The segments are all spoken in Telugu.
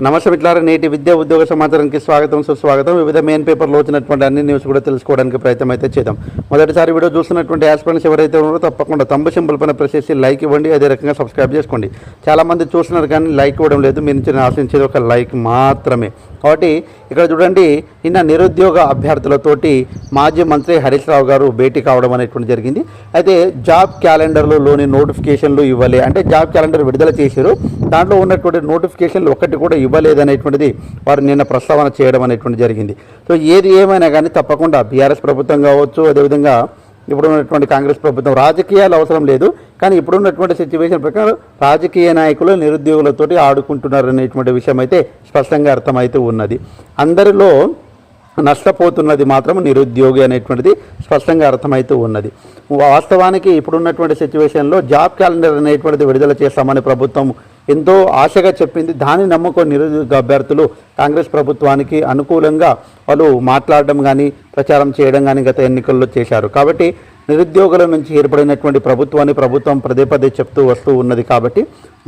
నమస్తే మిట్లారా నేటి విద్యా ఉద్యోగ సమాచారానికి స్వాగతం సుస్వాగతం. వివిధ మెయిన్ పేపర్లో వచ్చినటువంటి అన్ని న్యూస్ కూడా తెలుసుకోవడానికి ప్రయత్నం అయితే చేద్దాం. మొదటిసారి వీడియో చూస్తున్నటువంటి యాస్పిరెంట్స్ ఎవరైతే ఉన్నారో తప్పకుండా తంబు సింబల్ పైన ప్రెస్ చేసి లైక్ ఇవ్వండి అదే రకంగా సబ్స్క్రైబ్ చేసుకోండి. చాలామంది చూస్తున్నారు కానీ లైక్ ఇవ్వడం లేదు మీ నుంచి ఆశించేది ఒక లైక్ మాత్రమే. కాబట్టి ఇక్కడ చూడండి నిన్న నిరుద్యోగ అభ్యర్థులతోటి మాజీ మంత్రి హరీష్ రావు గారు భేటీ కావడం అనేటువంటి జరిగింది. అయితే జాబ్ క్యాలెండర్లోని నోటిఫికేషన్లు ఇవ్వలే. అంటే జాబ్ క్యాలెండర్ విడుదల చేశారు. దాంట్లో ఉన్నటువంటి నోటిఫికేషన్లు ఒక్కటి కూడా ఇవ్వలేదనేటువంటిది వారు నిన్న ప్రస్తావన చేయడం అనేటువంటి జరిగింది. సో ఏది ఏమైనా కానీ తప్పకుండా బీఆర్ఎస్ ప్రభుత్వం కావచ్చు అదేవిధంగా ఇప్పుడున్నటువంటి కాంగ్రెస్ ప్రభుత్వం రాజకీయాలు అవసరం లేదు కానీ ఇప్పుడున్నటువంటి సిచ్యువేషన్ ప్రకారం రాజకీయ నాయకులు నిరుద్యోగులతోటి ఆడుకుంటున్నారు అనేటువంటి విషయం అయితే స్పష్టంగా అర్థమైతే ఉన్నది. అందరిలో నష్టపోతున్నది మాత్రం నిరుద్యోగి అనేటువంటిది స్పష్టంగా అర్థమవుతూ ఉన్నది. వాస్తవానికి ఇప్పుడున్నటువంటి సిచ్యువేషన్లో జాబ్ క్యాలెండర్ అనేటువంటిది విడుదల చేస్తామని ప్రభుత్వం ఎంతో ఆశగా చెప్పింది. దాన్ని నమ్ముకొని నిరుద్యోగ అభ్యర్థులు కాంగ్రెస్ ప్రభుత్వానికి అనుకూలంగా వాళ్ళు మాట్లాడడం కానీ ప్రచారం చేయడం కానీ గత ఎన్నికల్లో చేశారు. కాబట్టి నిరుద్యోగుల నుంచి ఏర్పడినటువంటి ప్రభుత్వాన్ని ప్రభుత్వం పదే పదే చెప్తూ వస్తూ ఉన్నది కాబట్టి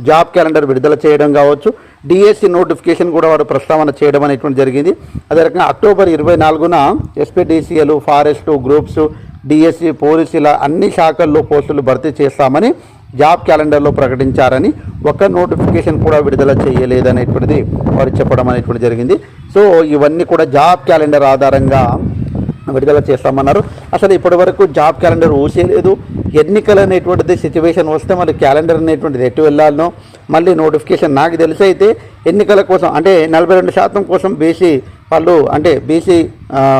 జాబ్ క్యాలెండర్ విడుదల చేయడం కావచ్చు డిఎస్సి నోటిఫికేషన్ కూడా వారు ప్రస్తావన చేయడం అనేటువంటి జరిగింది. అదే రకంగా అక్టోబర్ ఇరవై నాలుగున ఎస్పీడీసీఎలు ఫారెస్ట్ గ్రూప్స్ డిఎస్సి పోలీసు ఇలా అన్ని శాఖల్లో పోస్టులు భర్తీ చేస్తామని జాబ్ క్యాలెండర్లో ప్రకటించారని ఒక్క నోటిఫికేషన్ కూడా విడుదల చేయలేదనేటువంటిది వారు చెప్పడం అనేటువంటి జరిగింది. సో ఇవన్నీ కూడా జాబ్ క్యాలెండర్ ఆధారంగా విడుదల చేస్తామన్నారు. అసలు ఇప్పటి వరకు జాబ్ క్యాలెండర్ ఊసేయలేదు ఎన్నికలు అనేటువంటిది సిచ్యువేషన్ వస్తే మరి క్యాలెండర్ అనేటువంటిది ఎటు వెళ్ళాలనో మళ్ళీ నోటిఫికేషన్ నాకు తెలిసి అయితే ఎన్నికల కోసం అంటే నలభై రెండు శాతం కోసం బీసీ వాళ్ళు అంటే బీసీ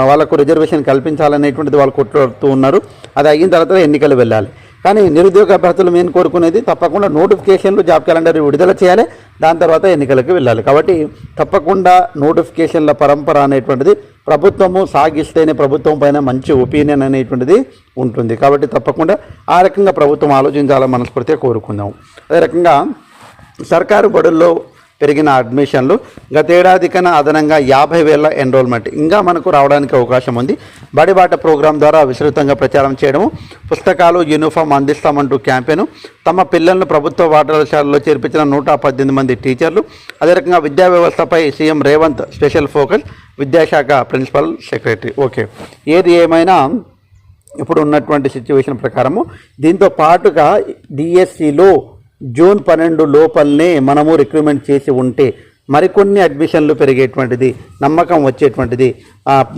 వాళ్ళకు రిజర్వేషన్ కల్పించాలనేటువంటిది వాళ్ళు కొట్లాడుతూ ఉన్నారు. అది అయిన తర్వాత ఎన్నికలు వెళ్ళాలి. కానీ నిరుద్యోగ అభ్యర్థులు మేము కోరుకునేది తప్పకుండా నోటిఫికేషన్లు జాబ్ క్యాలెండర్ విడుదల చేయాలి. దాని తర్వాత ఎన్నికలకు వెళ్ళాలి. కాబట్టి తప్పకుండా నోటిఫికేషన్ల పరంపర అనేటువంటిది ప్రభుత్వము సాగిస్తేనే ప్రభుత్వం పైన మంచి ఒపీనియన్ అనేటువంటిది ఉంటుంది. కాబట్టి తప్పకుండా ఆ రకంగా ప్రభుత్వం ఆలోచించాలని మనస్ఫూర్తిగా కోరుకుందాం. అదే రకంగా సర్కారు బడుల్లో పెరిగిన అడ్మిషన్లు. గతేడాది కన్నా అదనంగా యాభై వేల ఎన్రోల్మెంట్ ఇంకా మనకు రావడానికి అవకాశం ఉంది. బడిబాట ప్రోగ్రాం ద్వారా విస్తృతంగా ప్రచారం చేయడము పుస్తకాలు యూనిఫామ్ అందిస్తామంటూ క్యాంపెయిన్ తమ పిల్లలను ప్రభుత్వ పాఠశాలలో చేర్పించిన నూట పద్దెనిమిది మంది టీచర్లు అదే రకంగా విద్యా వ్యవస్థపై సీఎం రేవంత్ స్పెషల్ ఫోకస్ విద్యాశాఖ ప్రిన్సిపల్ సెక్రటరీ. ఓకే. ఏది ఏమైనా ఇప్పుడు ఉన్నటువంటి సిచ్యువేషన్ ప్రకారము దీంతో పాటుగా డిఎస్సిలో జూన్ పన్నెండు లోపలనే మనము రిక్రూట్మెంట్ చేసి ఉంటే మరికొన్ని అడ్మిషన్లు పెరిగేటువంటిది నమ్మకం వచ్చేటువంటిది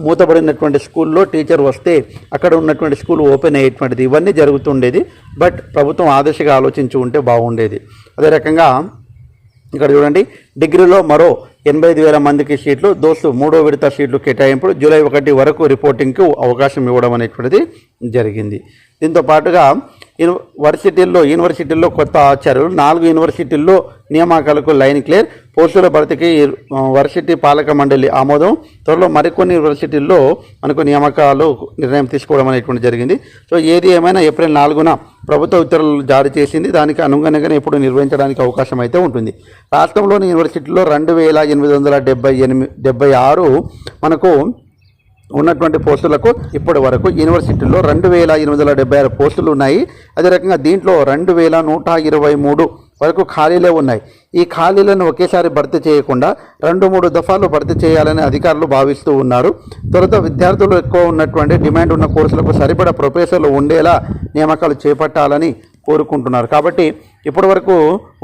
మూతబడినటువంటి స్కూల్లో టీచర్ వస్తే అక్కడ ఉన్నటువంటి స్కూల్ ఓపెన్ అయ్యేటువంటిది ఇవన్నీ జరుగుతుండేది. బట్ ప్రభుత్వం ఆదర్శగా ఆలోచించి ఉంటే బాగుండేది. అదే రకంగా ఇక్కడ చూడండి. డిగ్రీలో మరో ఎనభై ఐదు వేల మందికి సీట్లు దోస్తు మూడో విడత సీట్లు కేటాయింపుడు జూలై ఒకటి వరకు రిపోర్టింగ్కు అవకాశం ఇవ్వడం అనేటువంటిది జరిగింది. దీంతో పాటుగా యూనివర్సిటీల్లో యూనివర్సిటీల్లో కొత్త ఆచార్యులు నాలుగు యూనివర్సిటీల్లో నియామకాలకు లైన్ క్లియర్ పోస్టుల భర్తీకి వర్సిటీ పాలక మండలి ఆమోదం. త్వరలో మరికొన్ని యూనివర్సిటీల్లో మనకు నియామకాలు నిర్ణయం తీసుకోవడం అనేటువంటి జరిగింది. సో ఏది ఏమైనా ఏప్రిల్ నాలుగున ప్రభుత్వ ఉత్తర్వులు జారీ చేసింది. దానికి అనుగుణంగానే ఇప్పుడు నిర్వహించడానికి అవకాశం అయితే ఉంటుంది. రాష్ట్రంలోని యూనివర్సిటీల్లో రెండు వేల ఎనిమిది వందల డెబ్బై ఎనిమిది డెబ్బై ఆరు మనకు ఉన్నటువంటి పోస్టులకు ఇప్పటి వరకు యూనివర్సిటీల్లో రెండు వేల ఎనిమిది వందల డెబ్బై ఆరు పోస్టులు ఉన్నాయి. అదే రకంగా దీంట్లో రెండు వేల నూట ఇరవై మూడు వరకు ఖాళీలే ఉన్నాయి. ఈ ఖాళీలను ఒకేసారి భర్తీ చేయకుండా రెండు మూడు దఫాలు భర్తీ చేయాలని అధికారులు భావిస్తూ ఉన్నారు. తొలుత విద్యార్థులు ఎక్కువ ఉన్నటువంటి డిమాండ్ ఉన్న కోర్సులకు సరిపడా ప్రొఫెసర్లు ఉండేలా నియామకాలు చేపట్టాలని కోరుకుంటున్నారు. కాబట్టి ఇప్పటి వరకు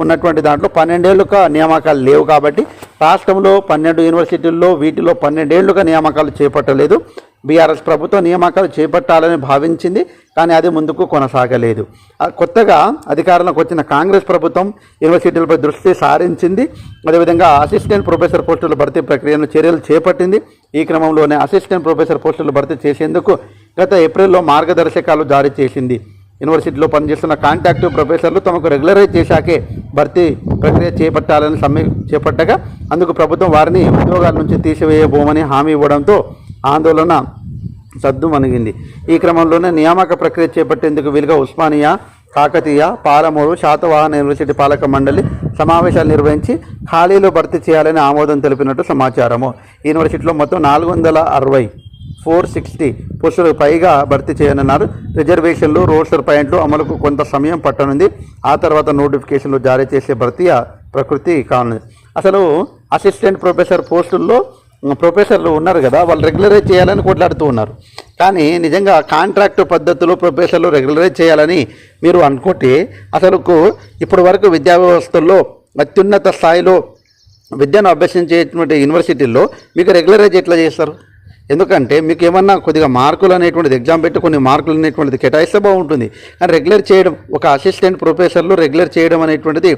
ఉన్నటువంటి దాంట్లో పన్నెండేళ్ళుగా నియామకాలు లేవు కాబట్టి రాష్ట్రంలో పన్నెండు యూనివర్సిటీల్లో వీటిలో పన్నెండేళ్ళుగా నియామకాలు చేపట్టలేదు. బీఆర్ఎస్ ప్రభుత్వం నియామకాలు చేపట్టాలని భావించింది కానీ అది ముందుకు కొనసాగలేదు. కొత్తగా అధికారంలోకి వచ్చిన కాంగ్రెస్ ప్రభుత్వం యూనివర్సిటీలపై దృష్టి సారించింది. అదేవిధంగా అసిస్టెంట్ ప్రొఫెసర్ పోస్టుల భర్తీ ప్రక్రియను చర్యలు చేపట్టింది. ఈ క్రమంలోనే అసిస్టెంట్ ప్రొఫెసర్ పోస్టులు భర్తీ చేసేందుకు గత ఏప్రిల్లో మార్గదర్శకాలు జారీ చేసింది. యూనివర్సిటీలో పనిచేస్తున్న కాంటాక్టివ్ ప్రొఫెసర్లు తమకు రెగ్యులరైజ్ చేశాకే భర్తీ ప్రక్రియ చేపట్టాలని సమ్మె చేపట్టగా అందుకు ప్రభుత్వం వారిని ఉద్యోగాల నుంచి తీసివేయబోమని హామీ ఇవ్వడంతో ఆందోళన సద్దు మణిగింది ఈ క్రమంలోనే నియామక ప్రక్రియ చేపట్టేందుకు వీలుగా ఉస్మానియా కాకతీయ పాలమూరు శాతవాహన యూనివర్సిటీ పాలక మండలి సమావేశాలు నిర్వహించి ఖాళీలు భర్తీ చేయాలని ఆమోదం తెలిపినట్టు సమాచారము. యూనివర్సిటీలో మొత్తం నాలుగు వందల అరవై ఫోర్ సిక్స్టీ పోస్టులకు పైగా భర్తీ చేయనున్నారు. రిజర్వేషన్లు రోస్టర్ పాయింట్లు అమలుకు కొంత సమయం పట్టనుంది. ఆ తర్వాత నోటిఫికేషన్లు జారీ చేసే భర్తీ ప్రకృతి కానుంది. అసలు అసిస్టెంట్ ప్రొఫెసర్ పోస్టుల్లో ప్రొఫెసర్లు ఉన్నారు కదా వాళ్ళు రెగ్యులరైజ్ చేయాలని కొట్లాడుతూ ఉన్నారు. కానీ నిజంగా కాంట్రాక్ట్ పద్ధతిలో ప్రొఫెసర్లు రెగ్యులరైజ్ చేయాలని మీరు అనుకుంటే అసలుకు ఇప్పటి వరకు విద్యా వ్యవస్థల్లో అత్యున్నత స్థాయిలో విద్యను అభ్యసించేటువంటి యూనివర్సిటీల్లో మీకు రెగ్యులరైజ్ ఎట్లా చేస్తారు? ఎందుకంటే మీకు ఏమన్నా కొద్దిగా మార్కులు అనేటువంటిది ఎగ్జామ్ పెట్టి కొన్ని మార్కులు అనేటువంటిది కేటాయిస్తే బాగుంటుంది. కానీ రెగ్యులర్ చేయడం ఒక అసిస్టెంట్ ప్రొఫెసర్లు రెగ్యులర్ చేయడం అనేటువంటిది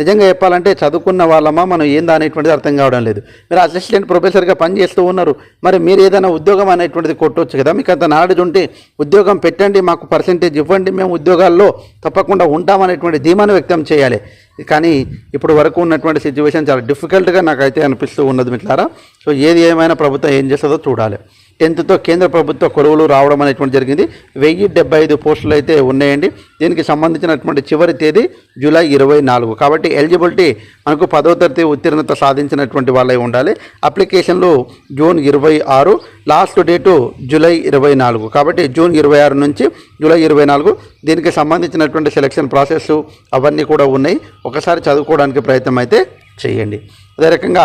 నిజంగా చెప్పాలంటే చదువుకున్న వాళ్ళమా మనం ఏందా అనేటువంటిది అర్థం కావడం లేదు. మీరు అసిస్టెంట్ ప్రొఫెసర్గా పనిచేస్తూ ఉన్నారు మరి మీరు ఏదైనా ఉద్యోగం అనేటువంటిది కొట్టవచ్చు కదా. మీకు అంత నాలెడ్జ్ ఉంటే ఉద్యోగం పెట్టండి మాకు పర్సంటేజ్ ఇవ్వండి మేము ఉద్యోగాల్లో తప్పకుండా ఉంటామనేటువంటి ధీమాను వ్యక్తం చేయాలి. కానీ ఇప్పుడు వరకు ఉన్నటువంటి సిచ్యువేషన్ చాలా డిఫికల్ట్గా నాకైతే అనిపిస్తూ ఉన్నది మిట్లారా సో ఏది ఏమైనా ప్రభుత్వం ఏం చేస్తుందో చూడాలి. టెన్త్తో కేంద్ర ప్రభుత్వ కొలువులు రావడం అనేటువంటి జరిగింది. వెయ్యి డెబ్బై ఐదు పోస్టులు అయితే ఉన్నాయండి. దీనికి సంబంధించినటువంటి చివరి తేదీ జూలై ఇరవై నాలుగు. కాబట్టి ఎలిజిబిలిటీ మనకు పదో తరగతి ఉత్తీర్ణత సాధించినటువంటి వాళ్ళై ఉండాలి. అప్లికేషన్లు జూన్ ఇరవై ఆరు లాస్ట్ డేటు జూలై ఇరవై నాలుగు. కాబట్టి జూన్ ఇరవై ఆరు నుంచి జూలై ఇరవై నాలుగు దీనికి సంబంధించినటువంటి సెలక్షన్ ప్రాసెస్ అవన్నీ కూడా ఉన్నాయి. ఒకసారి చదువుకోవడానికి ప్రయత్నం అయితే చేయండి. అదే రకంగా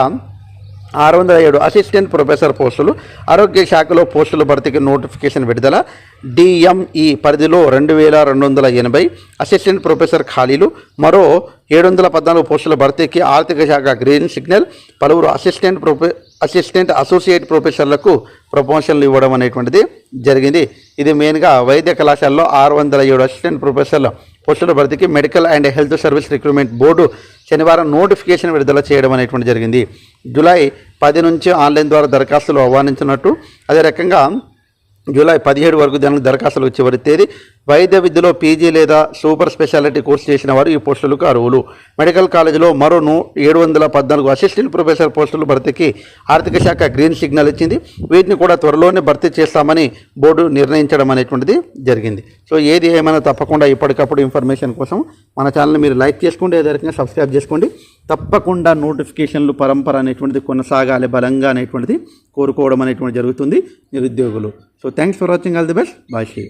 ఆరు వందల ఏడు అసిస్టెంట్ ప్రొఫెసర్ పోస్టులు ఆరోగ్య శాఖలో పోస్టుల భర్తీకి నోటిఫికేషన్ విడుదల డిఎంఈ పరిధిలో రెండు వేల రెండు వందల ఎనభై అసిస్టెంట్ ప్రొఫెసర్ ఖాళీలు మరో ఏడు వందల పద్నాలుగు పోస్టుల భర్తీకి ఆర్థిక శాఖ గ్రీన్ సిగ్నల్ పలువురు అసిస్టెంట్ ప్రొఫె అసిస్టెంట్ అసోసియేట్ ప్రొఫెసర్లకు ప్రమోషన్లు ఇవ్వడం అనేటువంటిది జరిగింది. ఇది మెయిన్గా వైద్య కళాశాలలో ఆరు వందల ఏడు అసిస్టెంట్ ప్రొఫెసర్ల పోస్టుల భర్తీకి medical and health service recruitment board శనివారం నోటిఫికేషన్ విడుదల చేయడం అనేటువంటి జరిగింది. జూలై పది నుంచి ఆన్లైన్ ద్వారా దరఖాస్తులు ఆహ్వానించినట్టు. అదే రకంగా జూలై పదిహేడు వరకు దానికి దరఖాస్తులు వచ్చేవారి తేదీ వైద్య విద్యలో పీజీ లేదా సూపర్ స్పెషాలిటీ కోర్సు చేసిన వారు ఈ పోస్టులకు అర్హులు. మెడికల్ కాలేజీలో మరో ఏడు వందల పద్నాలుగు అసిస్టెంట్ ప్రొఫెసర్ పోస్టులు భర్తీకి ఆర్థిక శాఖ గ్రీన్ సిగ్నల్ ఇచ్చింది. వీటిని కూడా త్వరలోనే భర్తీ చేస్తామని బోర్డు నిర్ణయించడం అనేటువంటిది జరిగింది. సో ఏది ఏమైనా తప్పకుండా ఇప్పటికప్పుడు ఇన్ఫర్మేషన్ కోసం మన ఛానల్ని మీరు లైక్ చేసుకోండి అదే రకంగా సబ్స్క్రైబ్ చేసుకోండి. తప్పకుండా నోటిఫికేషన్లు పరంపర అనేటువంటిది కొనసాగాలి బలంగా అనేటువంటిది కోరుకోవడం అనేటువంటి జరుగుతుంది నిరుద్యోగులు. So thanks for watching all the best bye she